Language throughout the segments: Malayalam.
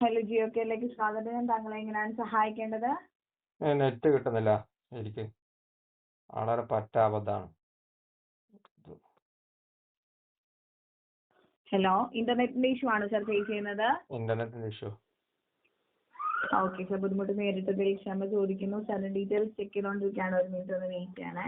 ഹലോ ജിയോ കെയിലേക്ക് സ്വാഗതം ഞാൻ താങ്കളെ എങ്ങനെയാണ് സഹായിക്കേണ്ടത്? നെറ്റ് കിട്ടുന്നില്ല. എനിക്ക് വളരെ പറ്റ അബദ്ധമാണ് ഹലോ ഇന്റർനെറ്റിന്റെ ഇഷ്യൂ ആണോ സർ ഫേസ് ചെയ്യുന്നത്? ഇന്റർനെറ്റിന്റെ ഇഷ്യൂ ഓക്കെ സർ ബുദ്ധിമുട്ട് നേരിട്ടതിൽ ക്ഷമ ചോദിക്കുന്നു. സാറിന്റെ ഡീറ്റെയിൽസ് ചെക്ക് ചെയ്തുകൊണ്ടിരിക്കുകയാണ് ഒരു മിനിറ്റ് ഒന്ന് വെയിറ്റ് ചെയ്യണേ.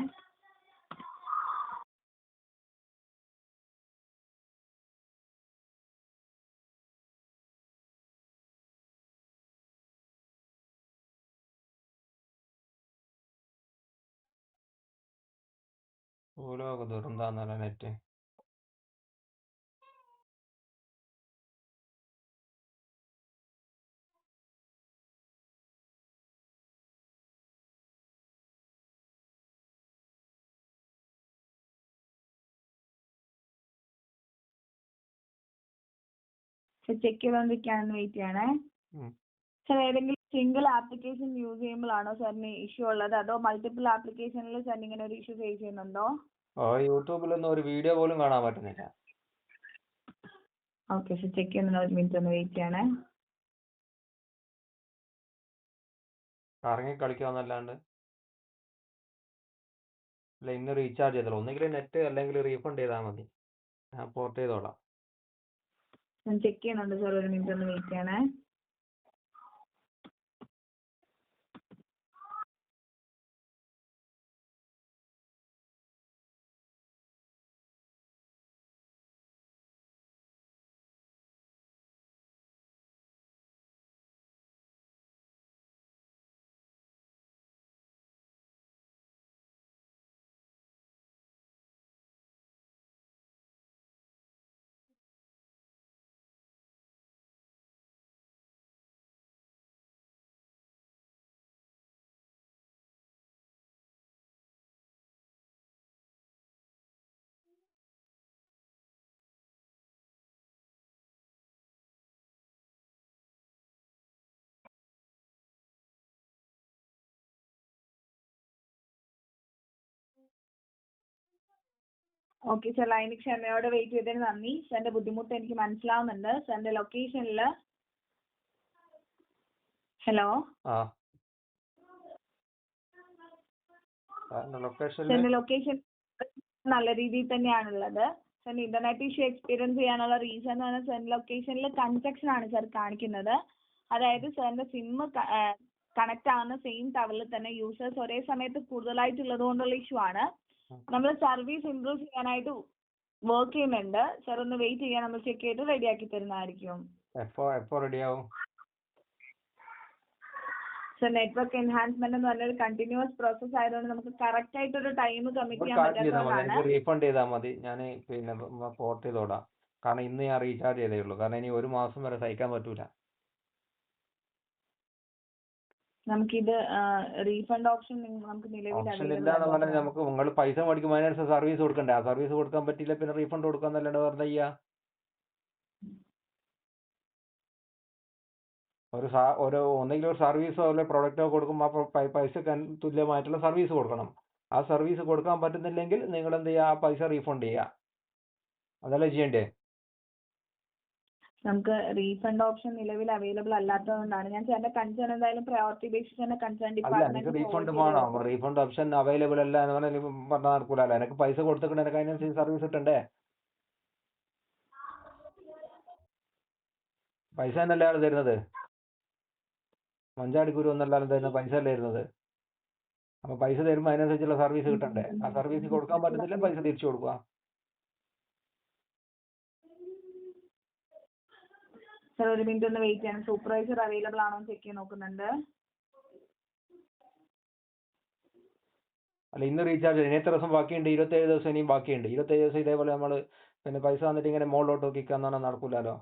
ഭൂലോക ദുരന്താന്നല്ല net ചെക്ക് ചെയ്തോണ്ടിരിക്കാണ് വെയിറ്റ് ചെയ്യണേ. സർ ഏതെങ്കിലും സിംഗിൾ ആപ്ലിക്കേഷൻ യൂസ് ചെയ്യുമ്പോഴാണോ സാറിന് ഇഷ്യൂ ഉള്ളത്? അതോ മൾട്ടിപ്പിൾ ആപ്ലിക്കേഷനിൽ സാറിന് ഇങ്ങനെ ഒരു ഇഷ്യൂ ഫേസ് ചെയ്യുന്നുണ്ടോ? ആ യൂട്യൂബിലൊന്നും ഒരു വീഡിയോ പോലും കാണാൻ പറ്റുന്നില്ല. ഓക്കെ സർ ചെക്ക് ചെയ്യുന്ന ഒരു മിനിറ്റ് ഒന്ന് വെയിറ്റ് ചെയ്യണേ. കറങ്ങി കളിക്കാന്നല്ലാണ്ട് അല്ല ഇന്ന് റീചാർജ് ചെയ്തോളൂ. ഒന്നെങ്കിൽ നെറ്റ് അല്ലെങ്കിൽ റീഫണ്ട് ചെയ്താൽ മതി. ഞാൻ പോർട്ട് ചെയ്തോളാം. ഞാൻ ചെക്ക് ചെയ്യുന്നുണ്ട് സാർ. ഒരു മിനിറ്റ് ഒന്ന് വെയിറ്റ് ചെയ്യണേ. ഓക്കെ സാർ ലൈനിൽ ക്ഷമയോടെ വെയിറ്റ് ചെയ്തതിന് നന്ദി. സാറിന്റെ ബുദ്ധിമുട്ട് എനിക്ക് മനസ്സിലാവുന്നുണ്ട്. സാറിന്റെ ലൊക്കേഷനിൽ ഹലോ സാറിന്റെ ലൊക്കേഷൻ നല്ല രീതിയിൽ തന്നെയാണുള്ളത്. സാറിന് ഇന്റർനെറ്റ് ഇഷ്യൂ എക്സ്പീരിയൻസ് ചെയ്യാനുള്ള റീസൺ എന്ന് പറഞ്ഞാൽ സാറിന്റെ ലൊക്കേഷനിൽ കൺജക്ഷൻ ആണ് സാർ കാണിക്കുന്നത്. അതായത് സാറിന്റെ സിമ്മ് കണക്ട് ആവുന്ന സെയിം ടവറിൽ തന്നെ യൂസേഴ്സ് ഒരേ സമയത്ത് കൂടുതലായിട്ടുള്ളത് കൊണ്ടുള്ള ഇഷ്യൂ ആണ്. നമ്മൾ സർവീസ് ഇംപ്രൂവ് ചെയ്യാനായിട്ട് വർക്ക് ചെയ്യുന്നുണ്ട്. സാർ ഒന്ന് വെയിറ്റ് ചെയ്യാൻ നമ്മൾ ചെക്ക് ചെയ്ത് റെഡിയാക്കി തരുന്നതായിരിക്കും. എപ്പോ എപ്പോ റെഡിയാവും സർ നെറ്റ്വർക്ക് എൻഹാൻസ്മെന്റ് എന്ന് പറഞ്ഞൊരു കണ്ടിന്യൂസ് പ്രോസസ് ആയതുകൊണ്ട് നമുക്ക് കറക്റ്റ് ആയിട്ട് ഒരു ടൈം കമ്മിറ്റ് ചെയ്യാൻ മതി. റീഫണ്ട് ചെയ്താൽ മതി. ഞാൻ പിന്നെ പോർട്ട് ചെയ്തോടാം കാരണം ഇന്ന് ഞാൻ റീചാർജ് ചെയ്തേ ഉള്ളൂ. കാരണം ഇനി ഒരു മാസം വരെ സഹിക്കാൻ പറ്റൂല. നമുക്കിത് റീഫണ്ട് ഓപ്ഷൻ നമുക്ക് നിലവിൽ നമുക്ക് നിങ്ങൾ പൈസ മേടിക്കുമ്പോൾ അതിനനുസരിച്ച് സർവീസ് കൊടുക്കണ്ടേ? ആ സർവീസ് കൊടുക്കാൻ പറ്റില്ല പിന്നെ റീഫണ്ട് കൊടുക്കാന്നല്ലാണ്ട് വെറുതെ ചെയ്യാ? ഒരു ഒരു ഒന്നെങ്കിൽ ഒരു സർവീസോ അല്ലെ പ്രൊഡക്റ്റോ കൊടുക്കുമ്പോൾ ആ പൈസക്ക് തുല്യമായിട്ടുള്ള സർവീസ് കൊടുക്കണം. ആ സർവീസ് കൊടുക്കാൻ പറ്റുന്നില്ലെങ്കിൽ നിങ്ങൾ എന്ത് ചെയ്യുക ആ പൈസ റീഫണ്ട് ചെയ്യുക അതല്ലേ ചെയ്യണ്ടേ? നമുക്ക് റീഫണ്ട് ഓപ്ഷൻ നിലവിൽ അവൈലബിൾ അല്ലാത്തതുകൊണ്ടാണ്. ഞാൻ ചേട്ടന്റെ കൺസേൺ എന്തായാലും പ്രയോറിറ്റി ബേസിസ് തന്നെ കൺസേൺ അല്ല എനിക്ക് റീഫണ്ട് വേണം? റീഫണ്ട് ഓപ്ഷൻ അവൈലബിൾ അല്ല എന്ന് പറഞ്ഞാൽ പറഞ്ഞാൽ നടക്കൂലല്ലോ. എനിക്ക് പൈസ കൊടുത്തിട്ടുണ്ട് എനിക്ക് അതിനനുസരിച്ച് സർവീസ് കിട്ടണ്ടേ? പൈസ തന്നെയല്ലേ ആൾ തരുന്നത്? മഞ്ചാടി ഗുരു എന്നല്ലാതെ തരുന്ന പൈസ അല്ലേ തരുന്നത്? അപ്പൊ പൈസ തരുമ്പോൾ അതിനനുസരിച്ചുള്ള സർവീസ് കിട്ടണ്ടേ? ആ സർവീസ് കൊടുക്കാൻ പറ്റുന്നില്ല പൈസ തിരിച്ചു കൊടുക്കുക സാർ ഒരു മിനിറ്റ് ഒന്ന് വെയിറ്റ് ചെയ്യണം സൂപ്പർവൈസർ അവൈലബിൾ ആണോ ചെക്ക് ചെയ്യാൻ നോക്കുന്നുണ്ട്. അല്ല ഇന്ന് റീചാർജ് ഇനി എത്ര ദിവസം ബാക്കിയുണ്ട്. ഇരുപത്തേഴ് ദിവസം ഇനിയും ബാക്കിയുണ്ട്. ഇരുപത്തേഴ് ദിവസം ഇതേപോലെ നമ്മൾ പിന്നെ പൈസ തന്നിട്ട് ഇങ്ങനെ മുകളിലോട്ട് നോക്കിക്കാന്ന് പറഞ്ഞാൽ നടക്കൂലല്ലോ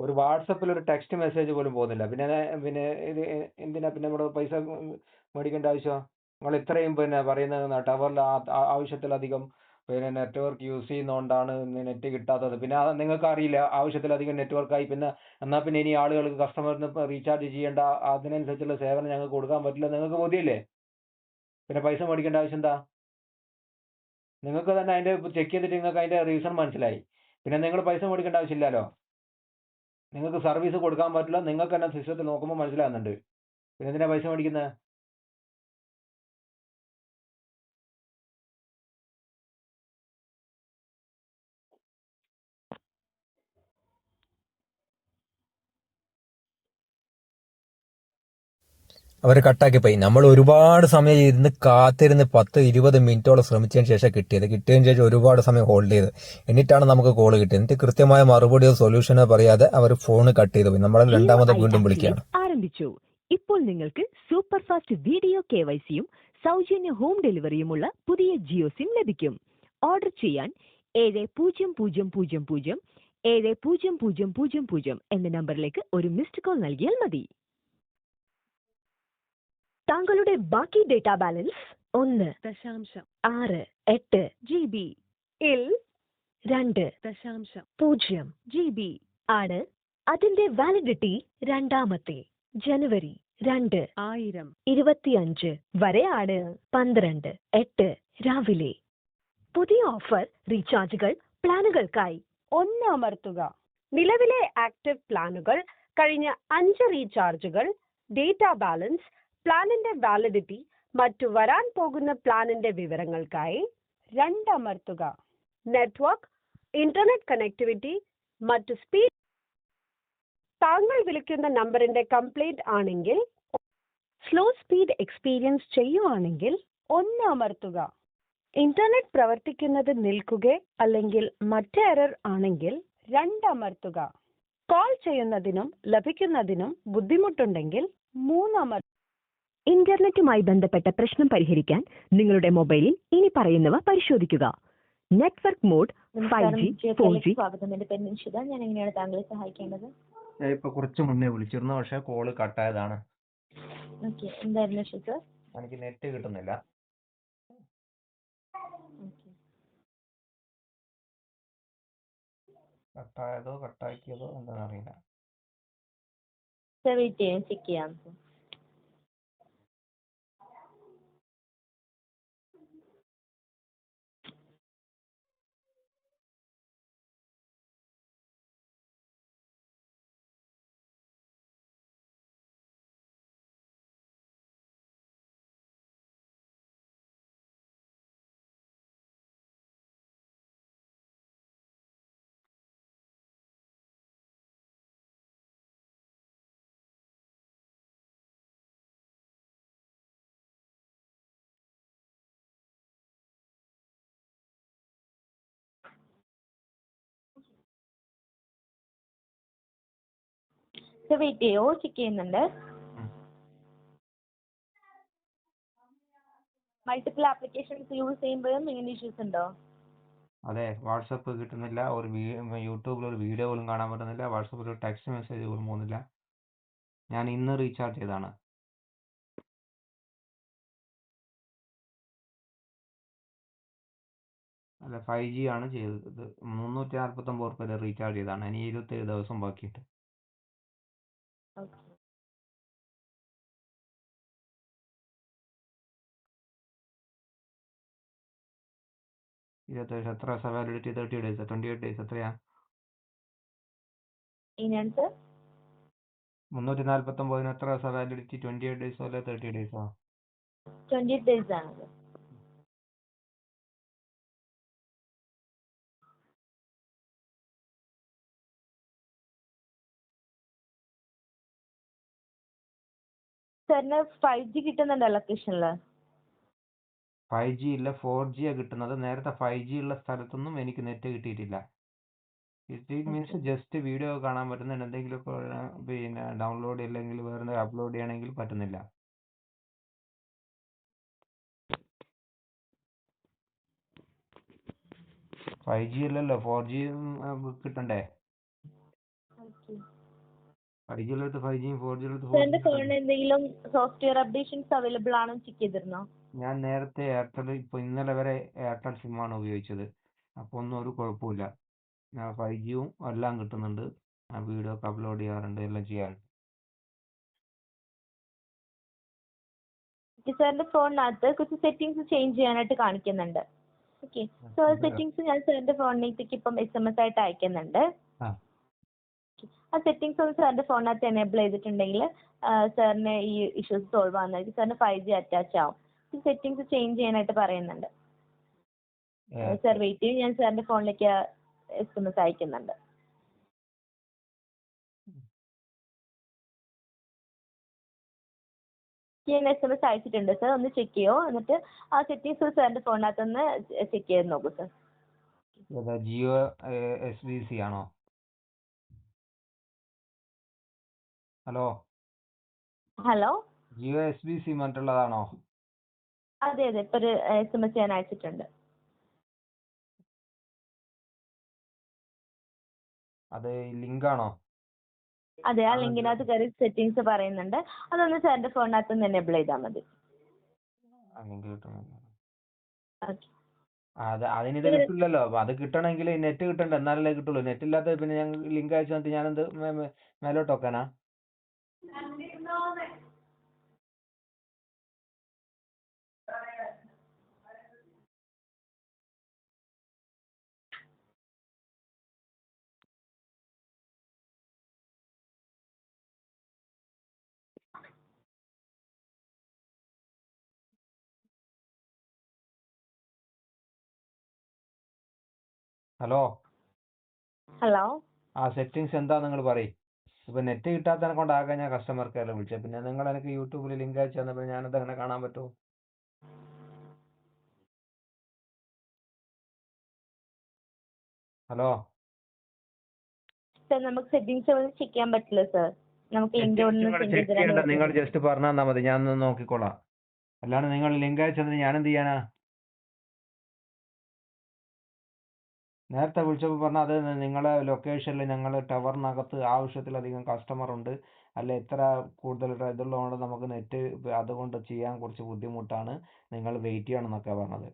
ഒരു വാട്സപ്പിൽ ഒരു ടെക്സ്റ്റ് മെസ്സേജ് പോലും പോകുന്നില്ല. പിന്നെ പിന്നെ ഇത് എന്തിനാ പിന്നെ നമ്മുടെ പൈസ മേടിക്കേണ്ട ആവശ്യം നിങ്ങൾ ഇത്രയും പിന്നെ പറയുന്നത് ടവറിൽ ആവശ്യത്തിലധികം പിന്നെ നെറ്റ്വർക്ക് യൂസ് ചെയ്യുന്നതുകൊണ്ടാണ് നെറ്റ് കിട്ടാത്തത്. പിന്നെ അത് നിങ്ങൾക്ക് അറിയില്ല ആവശ്യത്തിലധികം നെറ്റ്വർക്കായി പിന്നെ എന്നാൽ പിന്നെ ഇനി ആളുകൾക്ക് കസ്റ്റമറിന് റീചാർജ് ചെയ്യേണ്ട അതിനനുസരിച്ചുള്ള സേവനം ഞങ്ങൾക്ക് കൊടുക്കാൻ പറ്റില്ല. നിങ്ങൾക്ക് ബോധ്യമില്ലേ പിന്നെ പൈസ മേടിക്കേണ്ട ആവശ്യം എന്താ? നിങ്ങൾക്ക് തന്നെ അതിന്റെ ചെക്ക് ചെയ്തിട്ട് നിങ്ങൾക്ക് അതിന്റെ റീസൺ മനസ്സിലായി. പിന്നെ നിങ്ങൾ പൈസ മേടിക്കേണ്ട ആവശ്യമില്ലല്ലോ? നിങ്ങൾക്ക് സർവീസ് കൊടുക്കാൻ പറ്റില്ല. നിങ്ങൾക്ക് തന്നെ സിസ്റ്റത്തിൽ നോക്കുമ്പോൾ മനസ്സിലാകുന്നുണ്ട്. പിന്നെ എന്തിനാണ് പൈസ മേടിക്കുന്നത് അവർ കട്ടാക്കി പോയി. നമ്മൾ ഒരുപാട് സമയം ഇരുന്ന് കാത്തിരുന്ന് പത്ത് ഇരുപത് മിനിറ്റോളം ശ്രമിച്ചതിന് ശേഷം കിട്ടിയത്. കിട്ടിയതിന് ശേഷം ഒരുപാട് സമയം ഹോൾഡ് ചെയ്ത്. എന്നിട്ടാണ് നമുക്ക് കോൾ കിട്ടിയത്. എന്നിട്ട് കൃത്യമായ മറുപടിയോ സൊല്യൂഷനോ പറയാതെ അവർ ഫോൺ കട്ട് ചെയ്തു പോയി. നമ്മളെ രണ്ടാമത് വീണ്ടും വിളിക്കുകയാണ്. ആരംഭിച്ചു. ഇപ്പോൾ നിങ്ങൾക്ക് super fast video K Y സിയും സൗജന്യ ഹോം ഡെലിവറിയുമുള്ള പുതിയ ജിയോ സിം ലഭിക്കും. ഓർഡർ ചെയ്യാൻ ഏഴ് പൂജ്യം പൂജ്യം പൂജ്യം പൂജ്യം ഏഴ് പൂജ്യം പൂജ്യം പൂജ്യം പൂജ്യം എന്ന നമ്പറിലേക്ക് ഒരു മിസ്ഡ് കോൾ നൽകിയാൽ മതി. താങ്കളുടെ ബാക്കി ഡേറ്റാ ബാലൻസ് ഒന്ന് ദശാംശം. ആറ് എട്ട് ജി ബി ഇൽ രണ്ട് ദശാംശം. പൂജ്യം. ജി ബി ആണ് അതിന്റെ വാലിഡിറ്റി രണ്ടാമത്തെ ജനുവരി രണ്ട് ആയിരം. ഇരുപത്തിയഞ്ച് വരെയാണ് പന്ത്രണ്ട് എട്ട് രാവിലെ. പുതിയ ഓഫർ റീചാർജുകൾ പ്ലാനുകൾക്കായി ഒന്ന് അമർത്തുക. നിലവിലെ ആക്റ്റീവ് പ്ലാനുകൾ കഴിഞ്ഞ അഞ്ച് റീചാർജുകൾ ഡേറ്റ ബാലൻസ് പ്ലാനിന്റെ വാലിഡിറ്റി മറ്റു വരാൻ പോകുന്ന പ്ലാനിന്റെ വിവരങ്ങൾക്കായി രണ്ട് അമർത്തുക നെറ്റ്വർക്ക് ഇന്റർനെറ്റ് കണക്ടിവിറ്റി മറ്റു സ്പീഡ് താങ്കൾ വിളിക്കുന്ന നമ്പറിന്റെ കംപ്ലൈന്റ് ആണെങ്കിൽ സ്ലോ സ്പീഡ് എക്സ്പീരിയൻസ് ചെയ്യുവാണെങ്കിൽ ഒന്ന് അമർത്തുക ഇന്റർനെറ്റ് പ്രവർത്തിക്കുന്നത് നിൽക്കുക അല്ലെങ്കിൽ മറ്റ് എറർ ആണെങ്കിൽ രണ്ട് അമർത്തുക കോൾ ചെയ്യുന്നതിനും ലഭിക്കുന്നതിനും ബുദ്ധിമുട്ടുണ്ടെങ്കിൽ മൂന്ന് ഇന്റർനെറ്റുമായി ബന്ധപ്പെട്ട പ്രശ്നം പരിഹരിക്കാൻ നിങ്ങളുടെ മൊബൈലിൽ ഇനി പറയുന്നവ പരിശോധിക്കുക. Network mode five G four G. സ്വാഗതം. എന്റെ പേര് നിഷിത ഞാൻ എങ്ങനെയാണ് താങ്കളെ സഹായിക്കേണ്ടത്? ഞാൻ ഇപ്പൊ കുറച്ച് മുന്നേ വിളിച്ചിരുന്നു. പക്ഷെ കോൾ കട്ടായതാണ്. ഓക്കെ. എന്തായിരുന്നു ഷിസ് എനിക്ക് നെറ്റ് കിട്ടുന്നില്ല. കട്ടായതോ കട്ടാക്കിയതോ എന്താണെന്ന് അറിയില്ല വെയിറ്റ് ചെയ്യാം. ചെയ്യാം വെയിറ്റ് ചെയ്യോ ചെക്ക് ചെയ്യുന്നുണ്ട്. മൾട്ടിപ്പിൾ ആപ്ലിക്കേഷൻസ് യൂസ് ചെയ്യുമ്പോഴും ഇങ്ങനെ ഇഷ്യൂസ് ഉണ്ടോ? അതെ വാട്സപ്പ് കിട്ടുന്നില്ല ഒരു യൂട്യൂബിൽ ഒരു വീഡിയോ പോലും കാണാൻ പറ്റുന്നില്ല വാട്സപ്പിൽ ഒരു ടെക്സ്റ്റ് മെസ്സേജ് പോലും പോകുന്നില്ല. ഞാൻ ഇന്ന് റീചാർജ് ചെയ്താണ് അല്ല ഫൈവ് ജി ആണ് ചെയ്തത്. മുന്നൂറ്റി നാൽപ്പത്തൊമ്പത് റുപ്യ റീചാർജ് ചെയ്താണ് ഇനി ഇരുപത്തേഴ് ദിവസം ബാക്കിയുണ്ട്. ഓക്കെ ഇരുപത്തേഴ് എത്ര ദിവസം validity thirty days twenty eight days എത്രയാ? സർ മുന്നൂറ്റി നാൽപ്പത്തൊമ്പതിന് എത്ര ദിവസം വാലിഡിറ്റി ട്വന്റി എയ്റ്റ് ഡേയ്സോ അല്ലെ? തേർട്ടി ഡേയ്സോ ട്വന്റി എയ്റ്റ് ഡേയ്സ് ആണ്. സർ സാറിന് ഫൈവ് ജി കിട്ടുന്നുണ്ടോ ലൊക്കേഷനിൽ ഫൈവ് ജി ഇല്ല ഫോർ ജിയാ കിട്ടുന്നത്. നേരത്തെ ഫൈവ് ജി ഉള്ള സ്ഥലത്തൊന്നും എനിക്ക് നെറ്റ് കിട്ടിയിട്ടില്ല. ഇറ്റ് മീൻസ് ജസ്റ്റ് വീഡിയോ കാണാൻ പറ്റുന്നുണ്ട് എന്തെങ്കിലും ഇപ്പോൾ പിന്നെ ഡൗൺലോഡ് അല്ലെങ്കിൽ വേറെ അപ്ലോഡ് ചെയ്യണമെങ്കിൽ പറ്റുന്നില്ല. ഫൈവ് ജി അല്ലല്ലോ ഫോർ ജി കിട്ടണ്ടേ? ഫൈവ് ഫൈവ് ജിയും ഫോർ എന്തെങ്കിലും സോഫ്റ്റ്വെയർ അപ്ഡേഷൻസ് അവൈലബിൾ ആണോ ചെക്ക് ചെയ്തിരുന്നോ? ഞാൻ നേരത്തെ എയർടെൽ ഇപ്പൊ ഇന്നലെ വരെ എയർടെൽ ആണ് ഉപയോഗിച്ചത്. അപ്പൊ ഒന്നും ഒരു കുഴപ്പമില്ല ഞാൻ ഫൈവ് ജിയും എല്ലാം കിട്ടുന്നുണ്ട്. ആ വീഡിയോ ഒക്കെ അപ്ലോഡ് ചെയ്യാറുണ്ട് എല്ലാം ചെയ്യാറുണ്ട്. സാറിന്റെ ഫോണിനകത്ത് കുറച്ച് സെറ്റിംഗ്സ് ചേഞ്ച് ചെയ്യാനായിട്ട് കാണിക്കുന്നുണ്ട്. ഓക്കെ സോ സെറ്റിംഗ്സ് ഞാൻ സാറിന്റെ ഫോണിലേക്ക് ഇപ്പം എസ് എം എസ് ആയിട്ട് അയക്കുന്നുണ്ട്. ആ. സെറ്റിംഗ്സ് ഒന്ന് സാറിന്റെ ഫോണിനകത്ത് എനേബിൾ ചെയ്തിട്ടുണ്ടെങ്കിൽ സാറിന് ഈ ഇഷ്യൂസ് സോൾവ് ആവുന്നതായിരിക്കും. സാറിന് ഫൈവ് ജി അറ്റാച്ച് ആവും. സെറ്റിംഗ്സ് ചേഞ്ച് ചെയ്യാനായിട്ട് പറയുന്നുണ്ട്. സാർ വെയിറ്റ് ചെയ്യൂ. ഞാൻ സാറിന്റെ ഫോണിലേക്ക് എസ് എം എസ് അയക്കുന്നുണ്ട്. ഞാൻ എസ് എം എസ് അയച്ചിട്ടുണ്ട് സാർ ഒന്ന് ചെക്ക് ചെയ്യോ? എന്നിട്ട് ആ സെറ്റിംഗ്സ് സാറിന്റെ ഫോണിനകത്ത് ഒന്ന് ചെക്ക് ചെയ്ത് നോക്കൂ sir Jio S B C ആണോ? Hello hello Jio S B C മറ്റുള്ളതാണോ? അതെ അതെ. ഇപ്പൊ ഒരു എസ് എം എസ് ഞാൻ അയച്ചിട്ടുണ്ട്. അത് ലിങ്ക് ആണോ അതെ ആ ലിങ്കിനകത്ത് കയറി സെറ്റിംഗ്സ് പറയുന്നുണ്ട്. അതൊന്ന് സാറിന്റെ ഫോണിനകത്ത് ഒന്ന് എനേബിൾ ചെയ്താൽ മതി. അതിനിത് കിട്ടില്ലല്ലോ. അത് കിട്ടണമെങ്കിൽ നെറ്റ് കിട്ടണ്ട? എന്നാലല്ലേ കിട്ടുള്ളൂ. നെറ്റ് ഇല്ലാത്ത പിന്നെ ഞാൻ ലിങ്ക് അയച്ചു തന്നിട്ട് ഞാൻ മേ- മേലോട്ട് വെക്കാനാ? ഹലോ ഹലോ ആ സെറ്റിങ്സ് എന്താ നിങ്ങൾ പറയും. ഇപ്പൊ നെറ്റ് കിട്ടാത്തതിനെ കൊണ്ടാകെ ഞാൻ കസ്റ്റമർ കെയറിൽ വിളിച്ചത് പിന്നെ നിങ്ങൾ എനിക്ക് യൂട്യൂബിൽ ലിങ്ക് അയച്ചു തന്നപ്പോൾ ഞാനത് എങ്ങനെ കാണാൻ പറ്റുമോ ഹലോ സാർ നമുക്ക് സെറ്റിംഗ്സ് ഒന്നും ചെക്ക് ചെയ്യാൻ പറ്റില്ല സർ നമുക്ക് ലിങ്ക് ഒന്ന് സെൻഡ് ചെയ്ത് തരാൻ നിങ്ങൾ ജസ്റ്റ് പറഞ്ഞാൽ മതി. ഞാൻ നോക്കിക്കോളാം. അല്ലാണ്ട് നിങ്ങൾ ലിങ്ക് അയച്ചത് ഞാൻ എന്ത് ചെയ്യാനാ? നേരത്തെ വിളിച്ചപ്പോൾ പറഞ്ഞ അത് നിങ്ങളെ ലൊക്കേഷനിൽ ഞങ്ങൾ ടവറിനകത്ത് ആവശ്യത്തിലധികം കസ്റ്റമർ ഉണ്ട്. അല്ല ഇത്ര കൂടുതൽ ഇതുള്ളതുകൊണ്ട് നമുക്ക് നെറ്റ് അതുകൊണ്ട് ചെയ്യാൻ കുറച്ച് ബുദ്ധിമുട്ടാണ്. നിങ്ങൾ വെയിറ്റ് ചെയ്യണം എന്നൊക്കെ പറഞ്ഞത്.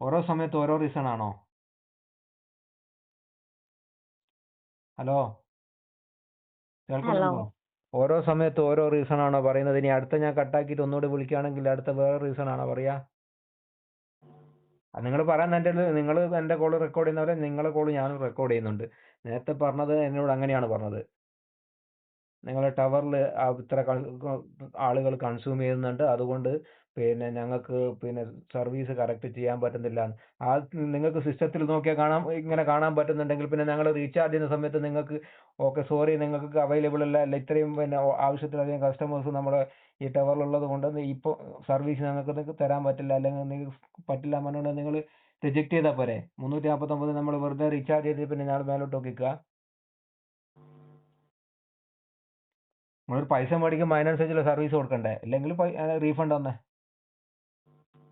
ഓരോ സമയത്ത് ഓരോ റീസൺ ആണോ? ഹലോ കേൾക്കുന്നുണ്ടോ? ഓരോ സമയത്ത് ഓരോ റീസൺ ആണോ പറയുന്നത്? ഇനി അടുത്ത ഞാൻ കട്ടാക്കിയിട്ട് ഒന്നുകൂടി വിളിക്കുകയാണെങ്കിൽ അടുത്ത വേറെ റീസൺ ആണോ പറയാ നിങ്ങൾ പറയാൻ എന്റെ നിങ്ങൾ എന്റെ കോൾ റെക്കോർഡ് ചെയ്യുന്ന പോലെ നിങ്ങളെ കോൾ ഞാനും റെക്കോർഡ് ചെയ്യുന്നുണ്ട്. നേരത്തെ പറഞ്ഞത് എന്നോട് അങ്ങനെയാണ് പറഞ്ഞത്. നിങ്ങളെ ടവറിൽ ഇത്ര ആളുകൾ കൺസ്യൂം ചെയ്യുന്നുണ്ട്. അതുകൊണ്ട് പിന്നെ ഞങ്ങൾക്ക് പിന്നെ സർവീസ് കറക്റ്റ് ചെയ്യാൻ പറ്റുന്നില്ല. ആ നിങ്ങൾക്ക് സിസ്റ്റത്തിൽ നോക്കിയാൽ കാണാൻ ഇങ്ങനെ കാണാൻ പറ്റുന്നുണ്ടെങ്കിൽ പിന്നെ ഞങ്ങൾ റീചാർജ് ചെയ്യുന്ന സമയത്ത് നിങ്ങൾക്ക് ഓക്കെ സോറി നിങ്ങൾക്ക് അവൈലബിൾ അല്ല. അല്ല ഇത്രയും പിന്നെ ആവശ്യത്തിലധികം കസ്റ്റമേഴ്സ് നമ്മുടെ ഈ ടവറിലുള്ളത് കൊണ്ട് ഇപ്പോൾ സർവീസ് ഞങ്ങൾക്ക് തരാൻ പറ്റില്ല അല്ലെങ്കിൽ നിങ്ങൾക്ക് പറ്റില്ല എന്ന് പറഞ്ഞുകൊണ്ട് നിങ്ങൾ റിജക്ട് ചെയ്താൽ പോരെ. മുന്നൂറ്റി നാൽപ്പത്തൊമ്പത് നമ്മൾ വെറുതെ റീചാർജ് ചെയ്ത് പിന്നെ ഞങ്ങൾ മേലോട്ട് നോക്കിക്കുക നമ്മളൊരു പൈസ മേടിക്കുമ്പോൾ അതിനനുസരിച്ചുള്ള സർവീസ് കൊടുക്കണ്ടേ? അല്ലെങ്കിൽ റീഫണ്ട് തന്നെ.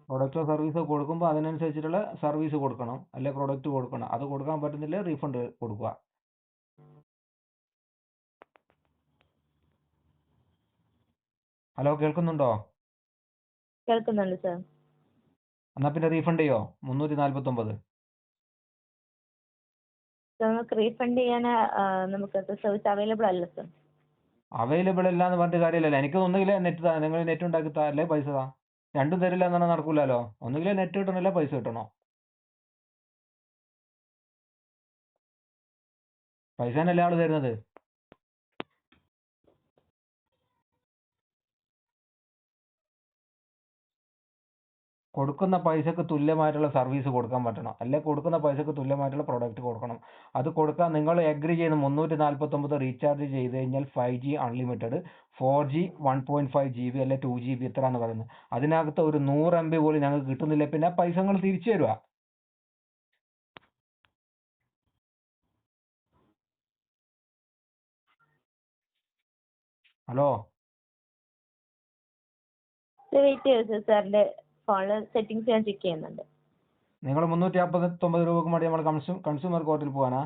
പ്രൊഡക്റ്റോ സർവീസോ കൊടുക്കുമ്പോൾ അതിനനുസരിച്ചിട്ടുള്ള സർവീസ് കൊടുക്കണം. അല്ലെങ്കിൽ പ്രൊഡക്റ്റ് കൊടുക്കണം. അത് കൊടുക്കാൻ പറ്റുന്നില്ല റീഫണ്ട് കൊടുക്കുക. ഹലോ കേൾക്കുന്നുണ്ടോ? കേൾക്കുന്നുണ്ട് സാർ. എന്നാ പിന്നെ റീഫണ്ട് ചെയ്യോ? മുന്നൂറ്റി നാല്പത്തി ഒമ്പത് നമുക്ക് റീഫണ്ട് ചെയ്യാൻ നമുക്ക് സർവീസ് അവൈലബിൾ അല്ല സർ. അവൈലബിൾ അല്ല എന്ന് പറഞ്ഞിട്ട് കാര്യമില്ലല്ലോ. എനിക്ക് ഒന്നുകിൽ നെറ്റ് താ നിങ്ങൾ നെറ്റ് ഉണ്ടാക്കി തരല്ലേ പൈസ താ. രണ്ടും തരില്ല എന്നാണ് നടക്കൂലല്ലോ ഒന്നുകിൽ നെറ്റ് കിട്ടണില്ല പൈസ കിട്ടണോ? പൈസ തന്നെ അല്ലേ ആൾ തരുന്നത്? കൊടുക്കുന്ന പൈസക്ക് തുല്യമായിട്ടുള്ള സർവീസ് കൊടുക്കാൻ പറ്റണം. അല്ലെങ്കിൽ കൊടുക്കുന്ന പൈസക്ക് തുല്യമായിട്ടുള്ള പ്രൊഡക്റ്റ് കൊടുക്കണം. അത് കൊടുക്കാൻ നിങ്ങൾ എഗ്രി ചെയ്യുന്ന മുന്നൂറ്റി നാൽപ്പത്തൊമ്പത് റീചാർജ് ചെയ്ത് കഴിഞ്ഞാൽ five G unlimited four G one point five G B അല്ലെ ടു ജി ബി എത്ര എന്ന് പറയുന്നത്. അതിനകത്ത് ഒരു നൂറ് എം ബി പോലും ഞങ്ങൾക്ക് കിട്ടുന്നില്ല. പിന്നെ പൈസ നിങ്ങൾ തിരിച്ചു തരുക ഹലോ? വെയിറ്റ് ചെയ്യൂ സാർ ഫോണിൽ സെറ്റിംഗ്സ് ഞാൻ ചെക്ക് ചെയ്യുന്നുണ്ട്. നിങ്ങൾ മുന്നൂറ്റി നാൽപ്പത്തൊമ്പത് രൂപക്ക് വേണ്ടി നമ്മൾ കൺസ്യൂമർ കോർട്ടിൽ പോകാനാ